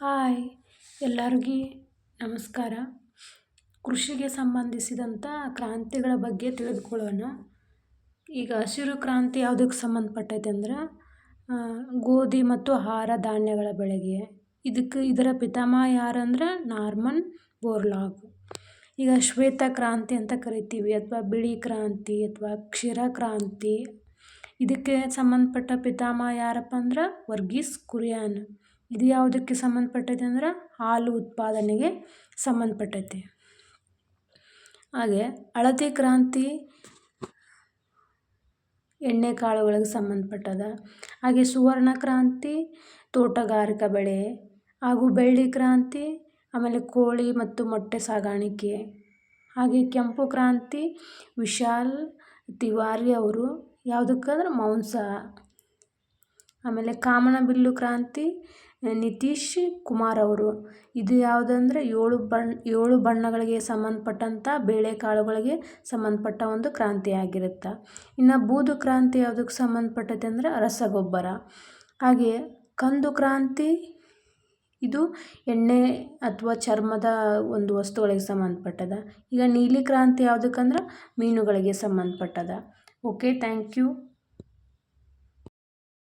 Hi, ಎಲ್ಲರಿಗೂ ನಮಸ್ಕಾರ. ಕೃಷಿಗೆ ಸಂಬಂಧಿಸಿದಂಥ ಕ್ರಾಂತಿಗಳ ಬಗ್ಗೆ ತಿಳಿದುಕೊಳ್ಳೋಣ. ಈಗ ಹಸಿರು ಕ್ರಾಂತಿ ಯಾವುದಕ್ಕೆ ಸಂಬಂಧಪಟ್ಟೈತೆ ಅಂದ್ರೆ ಗೋಧಿ ಮತ್ತು ಆಹಾರ ಧಾನ್ಯಗಳ ಬೆಳೆಗೆ. ಇದಕ್ಕೆ ಇದರ ಪಿತಾಮಹ ಯಾರಂದ್ರೆ, ನಾರ್ಮನ್ ಬೋರ್ಲಾಗ್. ಈಗ ಶ್ವೇತ ಕ್ರಾಂತಿ ಅಂತ ಕರಿತೀವಿ, ಅಥವಾ ಬಿಳಿ ಕ್ರಾಂತಿ, ಅಥವಾ ಕ್ಷೀರ ಕ್ರಾಂತಿ. ಇದಕ್ಕೆ ಸಂಬಂಧಪಟ್ಟ ಪಿತಾಮಹ ಯಾರಪ್ಪ ಅಂದ್ರೆ, ವರ್ಗೀಸ್ ಕುರಿಯನ್. ಇದು ಯಾವುದಕ್ಕೆ ಸಂಬಂಧಪಟ್ಟೈತೆ ಅಂದ್ರೆ ಹಾಲು ಉತ್ಪಾದನೆಗೆ ಸಂಬಂಧಪಟ್ಟೈತೆ. ಹಾಗೆ ಅಳತೆ ಕ್ರಾಂತಿ ಎಣ್ಣೆ ಕಾಳುಗಳಿಗೆ ಸಂಬಂಧಪಟ್ಟದ. ಹಾಗೆ ಸುವರ್ಣ ಕ್ರಾಂತಿ, ತೋಟಗಾರಿಕಾ ಬೆಳೆ ಹಾಗೂ ಬೆಳ್ಳಿ ಕ್ರಾಂತಿ, ಆಮೇಲೆ ಕೋಳಿ ಮತ್ತು ಮೊಟ್ಟೆ ಸಾಗಾಣಿಕೆ. ಹಾಗೆ ಕೆಂಪು ಕ್ರಾಂತಿ, ವಿಶಾಲ್, ತಿವಾರಿ ಅವರು ಯಾವುದಕ್ಕಂದ್ರೆ ಮಾಂಸ. ಆಮೇಲೆ ಕಾಮನಬಿಲ್ಲು ಕ್ರಾಂತಿ ನಿತೀಶ್ ಕುಮಾರ್ ಅವರು. ಇದು ಯಾವುದಂದ್ರೆ ಏಳು ಬಣ್ಣ ಏಳು ಬಣ್ಣಗಳಿಗೆ ಸಂಬಂಧಪಟ್ಟಂಥ ಬೇಳೆಕಾಳುಗಳಿಗೆ ಸಂಬಂಧಪಟ್ಟ ಒಂದು ಕ್ರಾಂತಿ ಆಗಿರುತ್ತೆ ಇನ್ನು ಬೂದು ಕ್ರಾಂತಿ ಯಾವುದಕ್ಕೆ ಸಂಬಂಧಪಟ್ಟೈತೆ ಅಂದ್ರೆ ರಸಗೊಬ್ಬರ. ಹಾಗೆ ಕಂದು ಕ್ರಾಂತಿ, ಇದು ಎಣ್ಣೆ ಅಥವಾ ಚರ್ಮದ ಒಂದು ವಸ್ತುಗಳಿಗೆ ಸಂಬಂಧಪಟ್ಟದ. ಈಗ ನೀಲಿ ಕ್ರಾಂತಿ ಯಾವುದಕ್ಕಂದ್ರೆ ಮೀನುಗಳಿಗೆ ಸಂಬಂಧಪಟ್ಟದ. Okay, thank you.